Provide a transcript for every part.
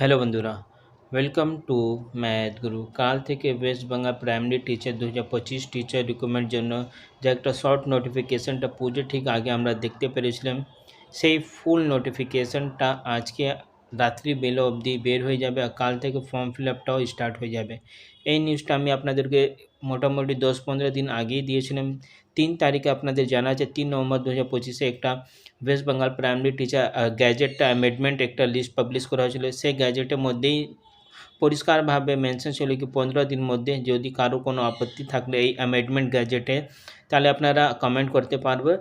Hello বন্ধুরা welcome to math গুরু কাল থেকে ওয়েস্ট বেঙ্গল প্রাইমারি টিচার দু হাজার পঁচিশ টিচার রিক্রুটমেন্ট জন্য যে একটা শর্ট নোটিফিকেশনটা পুজো ঠিক আগে আমরা দেখতে পেরেছিলাম সেই ফুল নোটিফিকেশনটা আজকে রাত্রি বেলা অবধি বের হয়ে যাবে আর কাল থেকে ফর্ম ফিল আপটাও স্টার্ট হয়ে যাবে। এই নিউজটা আমি আপনাদেরকে মোটামুটি দশ পনেরো দিন আগেই দিয়েছিলাম। তিন তারিখে আপনাদের জানা আছে, তিন নভেম্বর দু হাজার পঁচিশে একটা ওয়েস্ট বেঙ্গল প্রাইমারি টিচার গ্যাজেটটা অ্যামেন্ডমেন্ট একটা লিস্ট পাবলিশ করা হয়েছিল। সেই গ্যাজেটের মধ্যেই পরিষ্কারভাবে মেনশন ছিল কি পনেরো দিন মধ্যে যদি কারও কোনো আপত্তি থাকলে এই অ্যামেন্ডমেন্ট গ্যাজেটে তাহলে আপনারা কমেন্ট করতে পারবে।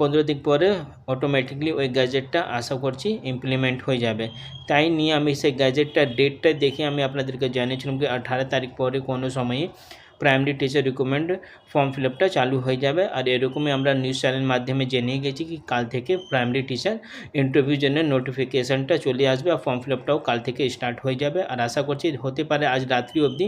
পনেরো দিন পরে অটোমেটিকলি ওই গ্যাজেটটা আশা করছি ইমপ্লিমেন্ট হয়ে যাবে। তাই নিয়ে আমি সেই গ্যাজেটটা ডেটটা দেখে আমি আপনাদেরকে জানিয়েছিলাম কি আঠারো তারিখ পরে কোনো সময়ে primary teacher recruitment form fill আপটা চালু হয়ে যাবে। আর এরকমই আমরা নিউজ চ্যানেল মাধ্যমে জেনে গেছি কি কাল থেকে প্রাইমারি টিচার ইন্টারভিউ জন্য নোটিফিকেশানটা চলে আসবে আর ফর্ম ফিল আপটাও কাল থেকে স্টার্ট হয়ে যাবে। আর আশা করছি হতে পারে আজ রাত্রি অবধি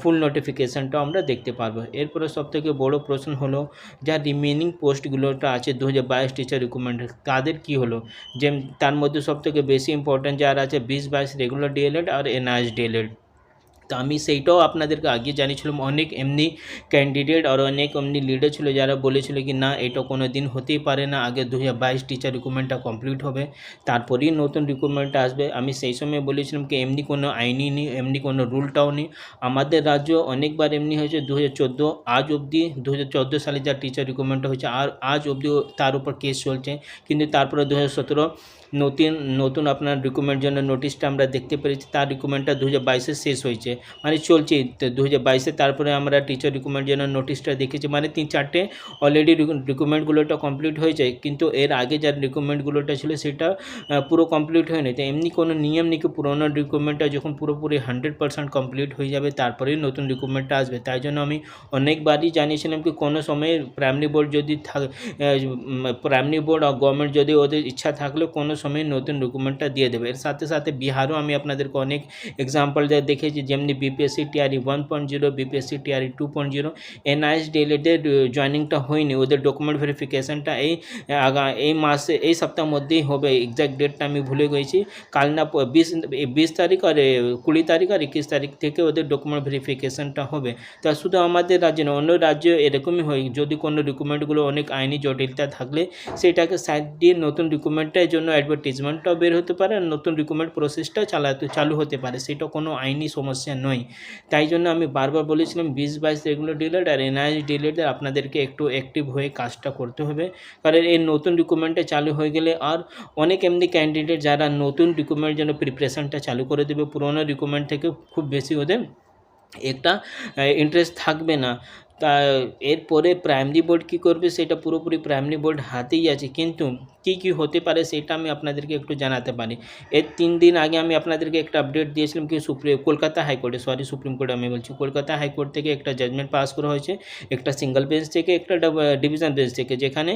ফুল নোটিফিকেশানটাও আমরা দেখতে পারব। এরপরে সবথেকে বড় প্রশ্ন হলো, যা রিমেনিং পোস্টগুলোটা আছে দু হাজার বাইশ টিচার রিক্রুটমেন্ট তাদের কি হলো? যে তার মধ্যে সবথেকে বেশি ইম্পর্ট্যান্ট যার আছে, বিশ বাইশ রেগুলার ডিএলএড আর এনআইএস ডিএলএড তো আমি সেইটাও আপনাদেরকে আগে জানিয়েছিলাম। অনেক এমনি ক্যান্ডিডেট আর অনেক এমনি লিডার ছিল যারা বলেছিল কি, না, এটা কোনো দিন হতেই পারে না। আগে দু বাইশ টিচার রিক্রুটমেন্টটা কমপ্লিট হবে। তারপরেই নতুন রিক্রুটমেন্টটা আসবে। আমি সেই সময় বলেছিলাম কি, এমনি কোনো আইনি নেই, এমনি কোনো রুলটাও নেই। আমাদের রাজ্য অনেকবার এমনি হয়েছে দু হাজার চোদ্দ, আজ অবধি দু হাজার চোদ্দ সালে যা টিচার রিক্রুটমেন্টটা হয়েছে, আর আজ অবধি তার উপর কেস চলছে। কিন্তু তারপরে দু সতেরো নতুন নতুন আপনার রিক্রুটমেন্ট জন্য নোটিশটা আমরা দেখতে পেরেছি, তার রিক্রুটমেন্টটা দু হাজার শেষ হয়েছে। মানে চলছে দু হাজার তারপরে আমরা টিচার রিক্রুটমেন্ট জন্য নোটিশটা দেখেছি। মানে তিন, চারটে অলরেডি রিক্রুটমেন্টগুলোটা কমপ্লিট হয়েছে, কিন্তু এর আগে যার রিক্রুটমেন্টগুলোটা ছিল সেটা পুরো কমপ্লিট হয়নি। তো এমনি কোনো নিয়ম নেই কি পুরোনো রিক্রুটমেন্টটা যখন পুরোপুরি হান্ড্রেড পার্সেন্ট কমপ্লিট হয়ে যাবে, তারপরেই নতুন রিক্রুটমেন্টটা আসবে। তাই জন্য আমি অনেকবারই জানিয়েছিলাম কি কোনো সময় প্রাইমারি বোর্ড যদি থাক প্রাইমারি বোর্ড আর গভর্নমেন্ট যদি ওদের ইচ্ছা থাকলে কোনো সময় নতুন ডকুমেন্টটা দিয়ে দেবে। এর সাথে সাথে বিহারও আমি আপনাদেরকে অনেক এক্সাম্পল দেখেছি, যেমনি BPSC TRE one point zero BPSC TRE two point zero NIS ডিএলএডের জয়নিংটা হয়নি। ওদের ডকুমেন্ট ভেরিফিকেশানটা এই আগা, এই মাসে, এই সপ্তাহের মধ্যেই হবে। এক্স্যাক্ট ডেটটা আমি ভুলে গেছি। কাল না বিশ বিশ তারিখ আর কুড়ি তারিখ আর একুশ তারিখ থেকে ওদের ডকুমেন্ট ভেরিফিকেশানটা হবে। তা শুধু আমাদের রাজ্যে না অন্য রাজ্যে এরকমই হয়। যদি কোনো ডকুমেন্টগুলো অনেক আইনি জটিলতা থাকলে, সেটাকে সাইড দিয়ে নতুন ডকুমেন্টের জন্য অ্যাডভার্টিজমেন্টটাও বের হতে পারে, আর নতুন রিক্রুটমেন্ট প্রসেসটা চালাতে, চালু হতে পারে। সেটা কোনো আইনি সমস্যা নয়। তাই জন্য আমি বারবার বলেছিলাম, বিশ বাইশ রেগুলার ডিলেট আর এনআইএস ডিলেটে আপনাদেরকে একটু অ্যাক্টিভ হয়ে কাজটা করতে হবে। কারণ এই নতুন রিক্রুটমেন্টে চালু হয়ে গেলে আর অনেক এমনি ক্যান্ডিডেট যারা নতুন রিক্রুটমেন্টের জন্য প্রিপারেশনটা চালু করে দেবে, পুরোনো রিক্রুটমেন্ট থেকে খুব বেশি ওদের একটা ইন্টারেস্ট থাকবে না। তা এরপরে প্রাইমারি বোর্ড কী করবে? সেটা পুরোপুরি প্রাইমারি বোর্ড হাতেই আছে। কিন্তু কী কী হতে পারে সেটা আমি আপনাদেরকে একটু জানাতে পারি। এর তিন দিন আগে আমি আপনাদেরকে একটা আপডেট দিয়েছিলাম কি সুপ্রিম, কলকাতা হাইকোর্টে সরি সুপ্রিম কোর্টে আমি বলছি। কলকাতা হাইকোর্ট থেকে একটা জাজমেন্ট পাস করা হয়েছে। একটা সিঙ্গেল বেঞ্চ থেকে একটা ডিভিশন বেঞ্চ থেকে। যেখানে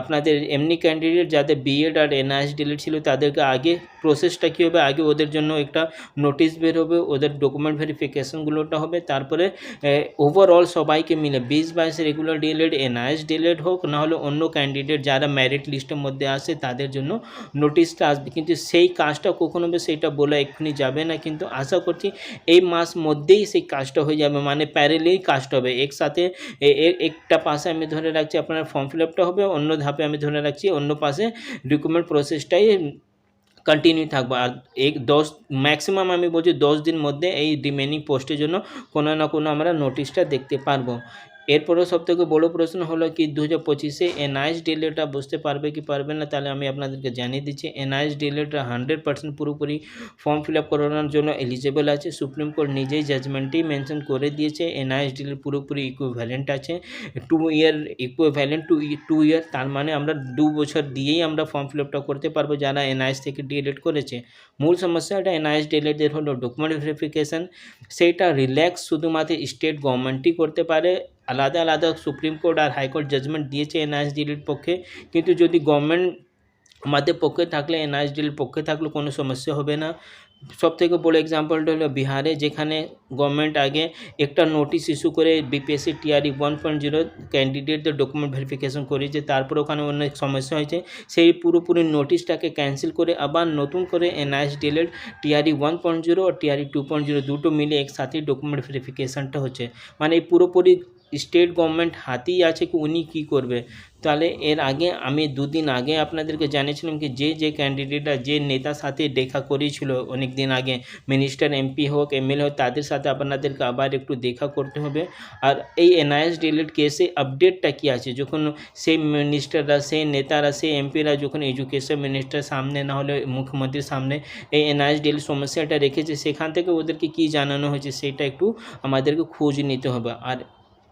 আপনাদের এমনি ক্যান্ডিডেট যাদের বিএড আর এনআইএস ডিলেট ছিল, তাদেরকে আগে প্রসেসটা কী হবে? আগে ওদের জন্য একটা নোটিশ বের হবে। ওদের ডকুমেন্ট ভেরিফিকেশনগুলোটা হবে। তারপরে ওভারঅল সবাইকে মিলে বিশ বাইশ রেগুলার ডিএলএড এনআইএস ডিএলএড হোক নাহলে অন্য ক্যান্ডিডেট যারা ম্যারিট লিস্টের মধ্যে আসে তাদের জন্য নোটিশটা আসবে। কিন্তু সেই কাজটা কখন হবে সেইটা বলে এক্ষুনি যাবে না। কিন্তু আশা করছি এই মাস মধ্যেই সেই কাজটা হয়ে যাবে। মানে প্যারেলেই কাজটা হবে। একসাথে একটা পাশে আমি ধরে রাখছি, আপনার ফর্ম ফিল আপটা হবে, অন্য ধাপে আমি ধরে রাখছি, অন্য পাশে রিক্রুটমেন্ট প্রসেসটাই কন্টিনিউ থাকব। আর এক দশ ম্যাক্সিমাম আমি বলছি দশ দিন মধ্যে এই রিমেনিং পোস্টের জন্য কোনো না কোনো আমরা নোটিশটা দেখতে পারব। এরপরেও সবথেকে বড় প্রশ্ন হলো কি দু হাজার পঁচিশে এনআইএস ডিলেটা বুঝতে পারবে কি পারবে না, তাহলে আমি আপনাদেরকে জানিয়ে দিচ্ছি, এনআইএস ডিলেটা হান্ড্রেড পার্সেন্ট পুরোপুরি ফর্ম ফিল আপ করানোর জন্য এলিজেবল আছে। সুপ্রিম কোর্ট নিজেই জাজমেন্টেই মেনশন করে দিয়েছে, এনআইএস ডিলের পুরোপুরি ইকুইভ্যালেন্ট আছে two year equivalent to two year তার মানে আমরা দু বছর দিয়েই আমরা ফর্ম ফিল আপটা করতে পারব যারা এনআইএস থেকে ডিএলএড করেছে। মূল সমস্যাটা এনআইএস ডিএলএডের হলো ডকুমেন্ট ভেরিফিকেশান সেইটা রিল্যাক্স শুধুমাত্র স্টেট গভর্নমেন্টই করতে পারে আলাদা আলাদা সুপ্রিম কোর্ট আর হাইকোর্ট জাজমেন্ট দিয়েছে এনআইএস ডিলির পক্ষে। কিন্তু যদি গভর্নমেন্ট আমাদের পক্ষে থাকলে এনআইএসডির পক্ষে থাকলে কোনো সমস্যা হবে না। সব থেকে বড় এক্সাম্পলটা হলো বিহারে, যেখানে গভর্নমেন্ট আগে একটা নোটিশ ইস্যু করে BPSC TRE one point zero ক্যান্ডিডেটদের document verification করেছে। তারপর ওখানে অনেক সমস্যা হয়েছে। সেই পুরোপুরি নোটিশটাকে ক্যান্সেল করে আবার নতুন করে NIS DElEd TRE one point zero আর টিআরই টু পয়েন্ট জিরো দুটো মিলে একসাথে ডকুমেন্ট ভেরিফিকেশনটা হচ্ছে। মানে এই পুরোপুরি স্টেট গভর্নমেন্ট হাতেই আছে কি উনি কী করবে? তাহলে এর আগে আমি দুদিন আগে আপনাদেরকে জানিয়েছিলাম কি যে যে ক্যান্ডিডেটরা যে নেতার সাথে দেখা করেছিল অনেক দিন আগে মিনিস্টার এমপি হোক এমএলএ হোক, তাদের সাথে আপনাদেরকে আবার একটু দেখা করতে হবে। আর এই এনআইএস ডিলেট কেসে আপডেটটা কী আছে? যখন সেই মিনিস্টাররা সেই নেতারা, সেই এমপিরা যখন এডুকেশন মিনিস্টার সামনে, না হলে মুখ্যমন্ত্রীর সামনে এই এনআইএস ডিল সমস্যাটা রেখেছে, সেখান থেকে ওদেরকে কী জানানো হয়েছে, সেটা একটু আমাদেরকে খোঁজ নিতে হবে। আর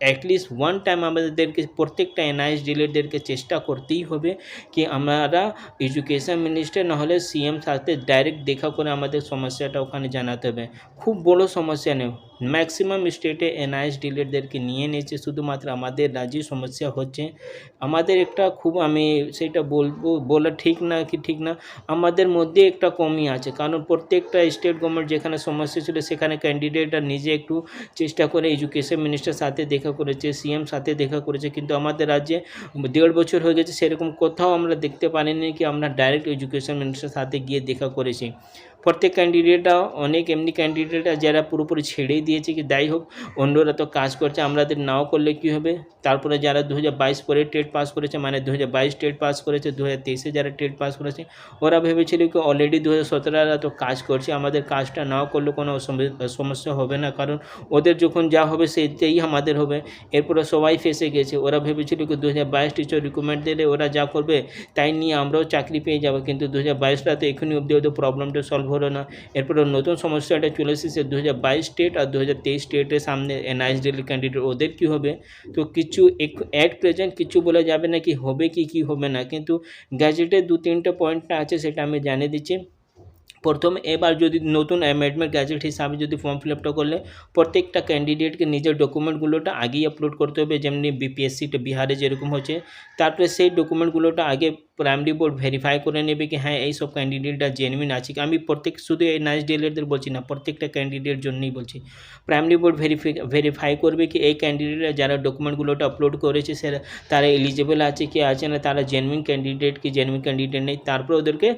অ্যাটলিস্ট ওয়ান টাইম আমাদেরকে, প্রত্যেকটা এনআইএস ডিলেটদেরকে চেষ্টা করতেই হবে কি আমরা এডুকেশন মিনিস্টার নাহলে সিএম সাথে ডাইরেক্ট দেখা করে আমাদের সমস্যাটা ওখানে জানাতে হবে। খুব বড় সমস্যা নেই। ম্যাক্সিমাম স্টেটে এনআইএস ডিলেটদেরকে নিয়ে নিয়েছে। শুধুমাত্র আমাদের রাজ্যে সমস্যা হচ্ছে। আমাদের একটা খুব আমি সেটা বলব, বলা ঠিক না কি ঠিক না, আমাদের মধ্যে একটা কমই আছে। কারণ প্রত্যেকটা স্টেট গভর্নমেন্ট যেখানে সমস্যা ছিল, সেখানে ক্যান্ডিডেটরা নিজে একটু চেষ্টা করে এডুকেশন মিনিস্টার সাথে দেখা করেছে সিএম সাথে দেখা করেছে। কিন্তু আমাদের রাজ্যে দেড় বছর হয়ে গেছে, সেরকম কোথাও আমরা দেখতে পারিনি কি আমরা ডাইরেক্ট এডুকেশন মিনিস্টার সাথে গিয়ে দেখা করেছি। প্রত্যেক ক্যান্ডিডেটরা অনেক এমনি ক্যান্ডিডেটরা যারা পুরোপুরি ছেড়েই দিয়েছে কি যাই হোক, অন্যরা তো কাজ করছে, আমাদের নাও করলে কী হবে? তারপরে যারা দু হাজার বাইশ পরে টেট পাস করেছে মানে দু হাজার বাইশ টেট পাস করেছে দু যারা টেট পাস করেছে, ওরা ভেবেছিল কি অলরেডি দু হাজার তো কাজ করছে, আমাদের কাজটা নাও করলে কোনো সমস্যা হবে না, কারণ ওদের যখন যা হবে সেইটাই আমাদের হবে। এরপরে সবাই ফেসে গেছে, ওরা ভেবেছিল কি দু হাজার বাইশ টিচার রিক্রুটমেন্ট দিলে ওরা যা করবে, তাই নিয়ে আমরাও চাকরি পেয়ে যাব, কিন্তু দু হাজার বাইশটা তো এখনই অবধি ওদের প্রবলেমটা সলভ হলো না। এরপরে নতুন সমস্যাটা চলে এসেছে দু হাজার বাইশ স্টেট আর দু হাজার তেইশ স্টেটের সামনে এনআইএস ডিল ক্যান্ডিডেট ওদের কী হবে? তো কিছু অ্যাট প্রেজেন্ট কিছু বলা যাবে না কি হবে কি কি হবে না। কিন্তু গ্যাজেটে দু তিনটে পয়েন্টটা আছে সেটা আমি জানিয়ে দিচ্ছি। প্রথম, এবার যদি নতুন অ্যামেন্ডমেন্ট গ্যাজেট হিসাবে যদি ফর্ম ফিল আপটা করলে প্রত্যেকটা ক্যান্ডিডেটকে নিজের ডকুমেন্টগুলোটা আগেই আপলোড করতে হবে। যেমনি বিপিএসসিটা বিহারে যেরকম হচ্ছে। তারপরে সেই ডকুমেন্টগুলোটা আগে প্রাইমারি বোর্ড ভেরিফাই করে নেবে কি হ্যাঁ এই সব ক্যান্ডিডেটটা জেনুইন আছে কি? আমি প্রত্যেক, শুধু এই নাইস ডিএলএডদের বলছি না, প্রত্যেকটা ক্যান্ডিডেট জন্যই বলছি। প্রাইমারি বোর্ড ভেরিফাই ভেরিফাই করবে কি এই ক্যান্ডিডেটরা যারা ডকুমেন্টগুলোটা আপলোড করেছে, সেরা, তারা এলিজিবল আছে কি, আছে না, তারা জেনুইন ক্যান্ডিডেট কি জেনুইন ক্যান্ডিডেট নেই, তারপরে ওদেরকে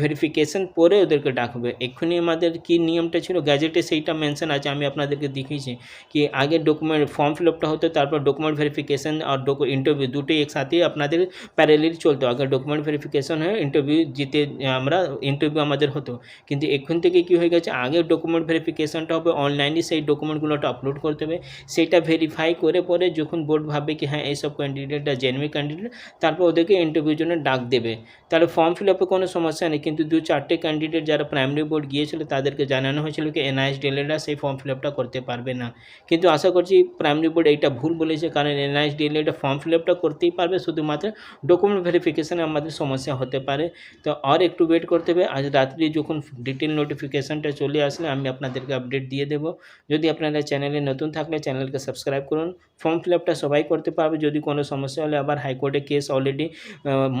ভেরিফিকেশন পরে ওদেরকে ডাকবে। এক্ষুনি আমাদের কি নিয়মটা ছিল? গ্যাজেটে সেইটা মেনশন আছে, আমি আপনাদেরকে দেখিয়েছি কি, আগে ডকুমেন্ট ফর্ম ফিল আপটা হতো, তারপর ডকুমেন্ট ভেরিফিকেশন আর ইন্টারভিউ দুটোই একসাথে আপনাদের প্যারালিল চলতো, আগে ডকুমেন্ট ভেরিফিকেশন হয়ে ইন্টারভিউ জিতে, আমরা ইন্টারভিউ আমাদের হতো। কিন্তু এখন থেকে কি হয়ে গেছে? আগে ডকুমেন্ট ভেরিফিকেশনটা হবে অনলাইনে সেই ডকুমেন্টগুলোটা আপলোড করতে হবে। সেটা ভেরিফাই করে পরে যখন বোর্ড ভাববে কি হ্যাঁ এইসব ক্যান্ডিডেটটা জেনুইন ক্যান্ডিডেট তারপর ওদেরকে ইন্টারভিউর জন্য ডাক দেবে। তাহলে ফর্ম ফিল আপে কোনো সমস্যা নেই। কিন্তু দু চারটে ক্যান্ডিডেট যারা প্রাইমারি বোর্ড গিয়েছিল, তাদেরকে জানানো হয়েছিল কি এনআইএস ডিএলএডরা সেই ফর্ম ফিল আপটা করতে পারবে না। কিন্তু আশা করছি প্রাইমারি বোর্ড এইটা ভুল বলেছে। কারণ এনআইএস ডিএলএডটা ফর্ম ফিল আপটা করতেই পারবে। শুধুমাত্র ডকুমেন্ট ভেরিফিকেশানে আমাদের সমস্যা হতে পারে। তো আর একটু ওয়েট করতে হবে। আজ রাত্রি যখন ডিটেল নোটিফিকেশানটা চলে আসলে আমি আপনাদেরকে আপডেট দিয়ে দেবো। যদি আপনারা চ্যানেলে নতুন থাকলে চ্যানেলকে সাবস্ক্রাইব করুন। ফর্ম ফিল আপটা সবাই করতে পারবে। যদি কোনো সমস্যা হলে আবার হাইকোর্টে কেস অলরেডি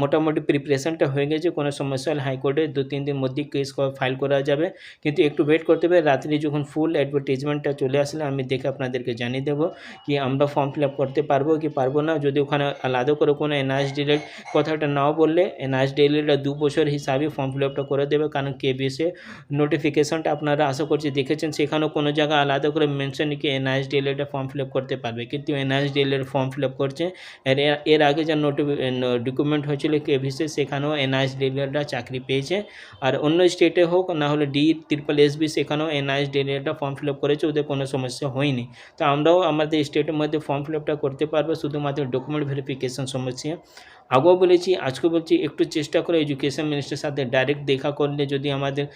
মোটামুটি প্রিপারেশনটা হয়ে গেছে। কোনো সমস্যা হলে হাইকোর্টে দু, তিন দিন মধ্যেই কেস ফাইল করা যাবে। কিন্তু একটু ওয়েট করতে হবে। রাত্রি যখন ফুল অ্যাডভার্টাইজমেন্টটা চলে আসলে আমি দেখে আপনাদেরকে জানিয়ে দেবো কি আমরা ফর্ম ফিল আপ করতে পারব কি পারব না। যদি ওখানে আলাদা করে কোনো এনআইএস ডিলেট কথাটা নাও বললে এনআইএস ডিলেটটা দু বছর হিসাবে ফর্ম ফিল আপটা করে দেবে। কারণ কেবিএসে নোটিফিকেশনটা আপনারা আশা করছি দেখেছেন, সেখানেও কোনো জায়গায় আলাদা করে মেনশন কি এনআইএস ডিএলএডে ফর্ম ফিল আপ করতে পারবে। কিন্তু NIS DElEd form fill up করছে। এর আগে যা নোটি ডকুমেন্ট হয়েছিল কেভিসে সেখানেও এনআইএস ডিএলএডরা চাকরি পেয়েছে। আর অন্য স্টেটে হোক, না হলে ডি ট্রিপল এসবি সেখানেও এনআইএস ডিএলএডরা ফর্ম ফিল আপ করেছে, ওদের কোনো সমস্যা হয়নি। তো আমরাও আমাদের স্টেটের মধ্যে ফর্ম ফিল আপটা করতে পারব, শুধুমাত্র ডকুমেন্ট ভেরিফিকেশন সমস্যা। আগেও বলেছি আজকে বলছি, একটু চেষ্টা করে এডুকেশন মিনিস্টারের সাথে ডাইরেক্ট দেখা করলে যদি আমাদের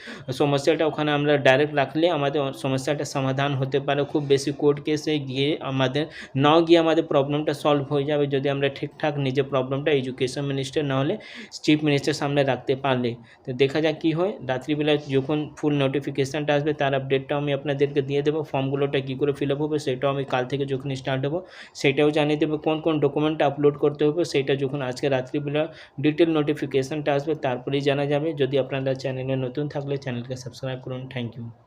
সমস্যাটা ওখানে আমরা ডাইরেক্ট রাখলে আমাদের সমস্যাটা সমাধান হতে পারে। খুব বেশি কোর্ট কেসে গিয়ে আমাদের নাও গিয়ে আমাদের প্রবলেমটা সলভ হয়ে যাবে যদি আমরা ঠিকঠাক নিজের প্রবলেমটা এডুকেশন মিনিস্টার না হলে চিফ মিনিস্টার সামনে রাখতে পারলে। তো দেখা যাক কী হয়। রাত্রিবেলা যখন ফুল নোটিফিকেশানটা আসবে, তার আপডেটটাও আমি আপনাদেরকে দিয়ে দেবো। ফর্মগুলোটা কী করে ফিল আপ হবে, সেটাও আমি কাল থেকে যখন স্টার্ট হব, সেটাও জানিয়ে দেবো। কোন কোন ডকুমেন্টটা আপলোড করতে হবে, সেটা যখন আজকে আজকে রাত্রিবেলা ডিটেল নোটিফিকেশানটা আসবে, তারপরেই জানা যাবে। যদি আপনারা চ্যানেলে নতুন থাকলে চ্যানেলকে সাবস্ক্রাইব করুন। Thank you